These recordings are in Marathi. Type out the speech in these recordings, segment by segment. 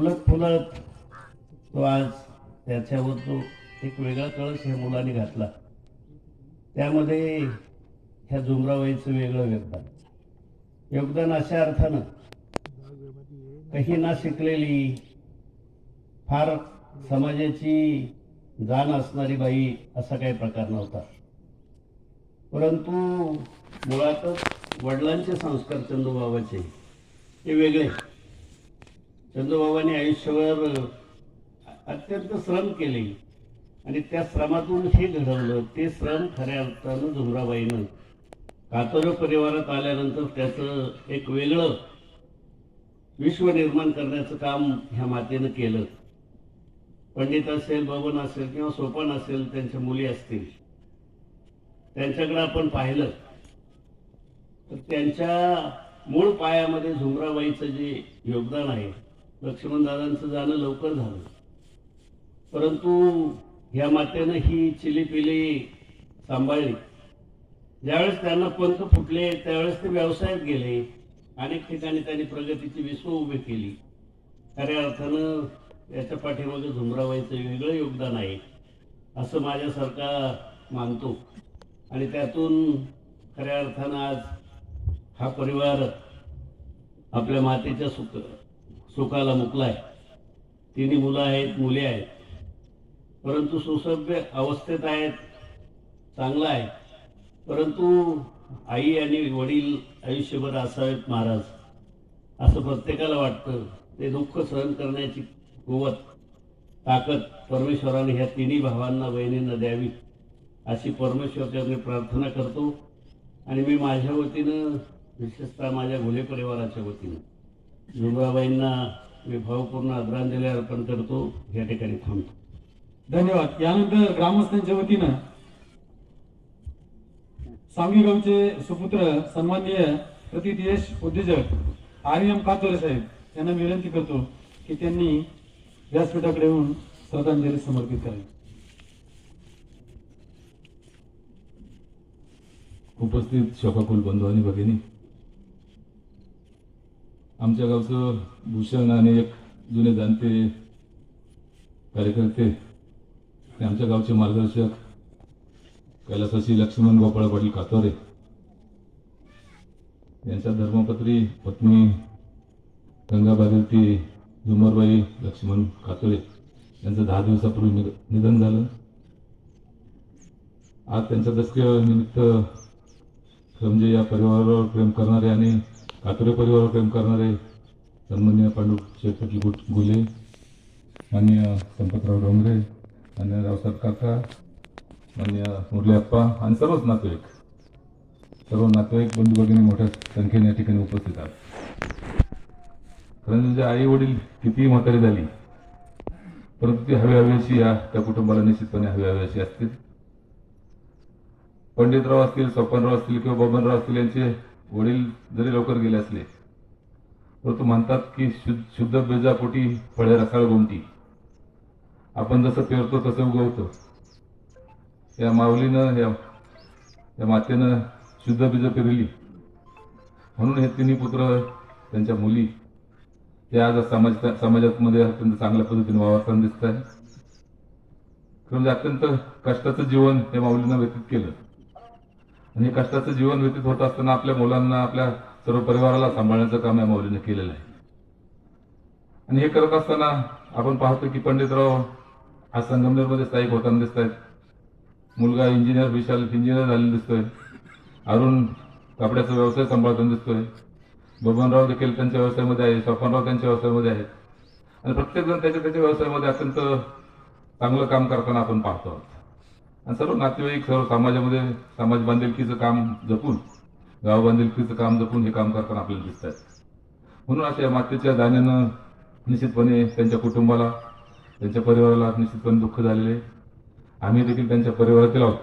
फुलत फुलत तो आज त्याच्यावर तो एक वेगळा कळस ह्या मुलाने घातला. त्यामध्ये ह्या झुमराबाईचं वेगळं योगदान. योगदान अशा अर्थानं काही ना शिकलेली फार समाजाची जाण असणारी बाई असा काही प्रकार नव्हता. परंतु मुळातच वडिलांचे संस्कार चंदूबाबाचे हे वेगळे. चंदूबाबांनी आयुष्यभर अत्यंत श्रम केले. आणि त्या श्रमातून हे घडवलं. ते श्रम खऱ्या अर्थानं झुमराबाईनं. कातोरे परिवारात आल्यानंतर त्याचं एक वेगळं विश्व निर्माण करण्याचं काम ह्या मातेनं केलं. पंडित असेल बबन असेल किंवा सोपान असेल त्यांच्या मुली असतील. त्यांच्याकडे आपण पाहिलं. तर त्यांच्या मूळ पायामध्ये झुमराबाईचं जे योगदान आहे लक्ष्मणदादांचं जाणं लवकर झालं. परंतु ह्या मातेनं ही चिलीपिली सांभाळली. ज्यावेळेस त्यांना पंख फुटले त्यावेळेस ते व्यवसायात गेले अनेक ठिकाणी त्यांनी प्रगतीची विश्व उभी केली. खऱ्या अर्थानं याच्या पाठीमागे झुमरावायचं वेगळं योगदान आहे असं माझ्यासारखा मानतो. आणि त्यातून खऱ्या अर्थानं आज हा परिवार आपल्या मातेच्या सुख सुखाला मुकलाय. तिन्ही मुलं आहेत मुले आहेत. परंतु सुसभ्य अवस्थेत आहेत चांगला आहे. परंतु आई आणि वडील आयुष्यभर असावेत महाराज. असं प्रत्येकाला वाटतं. ते दुःख सहन करण्याची कुवत ताकद परमेश्वराने ह्या तिन्ही भावांना बहिणींना द्यावी अशी परमेश्वरच्याने प्रार्थना करतो. आणि मी माझ्या वतीनं विशेषतः माझ्या घुले परिवाराच्या वतीनं झुमराबाईंना मी भावपूर्ण आदरांजली अर्पण करतो. या ठिकाणी थांबतो. धन्यवाद. यानंतर ग्रामस्थांच्या वतीनं सांगली गावचे सुपुत्र सन्माननीय प्रतिदेश उद्योजक आर्यम कातोरे साहेब यांना विनंती करतो की त्यांनी व्यासपीठाकडे येऊन श्रद्धांजली समर्पित करावी. उपस्थित शोकाकुल बंधू आणि भगिनी आमच्या गावचं भूषण आणि एक जुने जाणते कार्यकर्ते आणि आमच्या गावचे मार्गदर्शक कैलासाशी लक्ष्मण गोपाळ पाटील कातोरे. यांच्या धर्मपत्री पत्नी गंगाभागीरथी झुमरबाई लक्ष्मण कातोरे. यांचं दहा दिवसापूर्वी निध- निधन झालं. आज त्यांच्या दसक्यानिमित्त म्हणजे या परिवारावर प्रेम करणारे आणि कातोरे परिवारावर प्रेम करणारे सन्मान्य पांडू शेठ गुट गुले मान्य संपतराव डोंगरे मान्य रावसाहेब काका मान्य मुरले अप्पा आणि सर्वच नातेवाईक. सर्व नातेवाईक बंधू भगिनी मोठ्या संख्येने या ठिकाणी उपस्थित आहेत. कारण म्हणजे आई वडील कितीही म्हातारी झाली परंतु ती हवी हव्याशी या त्या कुटुंबाला निश्चितपणे हवी हव्याशी अशी असतील. पंडितराव असतील स्वपनराव असतील किंवा बबनराव असतील यांचे वडील जरी लवकर गेले असले परंतु म्हणतात की शुद्ध शुद्ध बेजापोटी फळे रसाळ गोमटी आपण जसं पेरतो तसं उगवतो. या माऊलीनं या या मातेनं शुद्ध बीज पेरली. म्हणून हे तिन्ही पुत्र त्यांच्या मुली हे आज समाज समाजामध्ये अत्यंत चांगल्या पद्धतीने वावरताना दिसत आहे. म्हणजे अत्यंत कष्टाचं जीवन हे माऊलीनं व्यतीत केलं. आणि कष्टाचं जीवन व्यतीत होत असताना आपल्या मुलांना आपल्या सर्व परिवाराला सांभाळण्याचं काम या माऊलीने केलेलं आहे. आणि हे करत असताना आपण पाहतो की पंडितराव आज संगमनेरमध्ये स्थायिक होताना दिसत आहेत मुलगा इंजिनियर विशाल इंजिनियर झालेला दिसतोय. अरुण कपड्याचा व्यवसाय सांभाळताना दिसतोय. बबनराव देखील त्यांच्या व्यवसायामध्ये आहे स्वपनराव त्यांच्या व्यवसायामध्ये आहेत. आणि प्रत्येकजण त्याच्या त्याच्या व्यवसायामध्ये अत्यंत चांगलं काम करताना आपण पाहतो. आहोत. आणि सर्व नातेवाईक सर्व समाजामध्ये समाज बांधिलकीचं काम जपून गाव बांधिलकीचं काम जपून हे काम करताना आपल्याला दिसत आहेत. म्हणून अशा मातेच्या दाण्यानं निश्चितपणे त्यांच्या कुटुंबाला त्यांच्या परिवाराला निश्चितपणे दुःख झालेले आम्ही देखील त्यांच्या परिवारातील आहोत.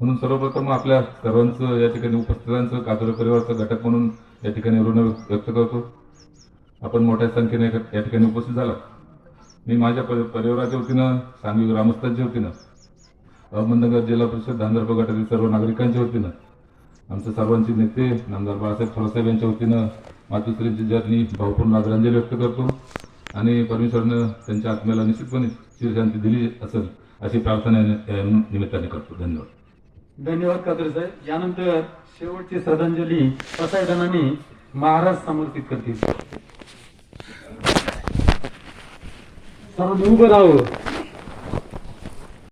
म्हणून सर्वप्रथम आपल्या सर्वांचं या ठिकाणी उपस्थितांचं कातोरे परिवाराचा घटक म्हणून या ठिकाणी ऋण व्यक्त करतो. आपण मोठ्या संख्येने या ठिकाणी उपस्थित झाला मी माझ्या परि- परिवाराच्या वतीनं सांगली ग्रामस्थांच्या वतीनं अहमदनगर जिल्हा परिषद धांदर्भ गटातील सर्व नागरिकांच्या वतीनं आमच्या सर्वांचे नेते नामदार बाळासाहेब थोरासाहेब यांच्या वतीनं मातुश्रींची जर्नी भावपूर्ण आदरांजली व्यक्त करतो आणि परमेश्वरनं त्यांच्या आत्म्याला निश्चितपणे चिरशांती दिली असेल अशी प्रार्थना या- निमित्ताने करतो. धन्यवाद. धन्यवाद कादर साहेब. यानंतर शेवटची श्रद्धांजली पसायदानाने महाराज समर्पित करतील. सर्व उभं राहावं.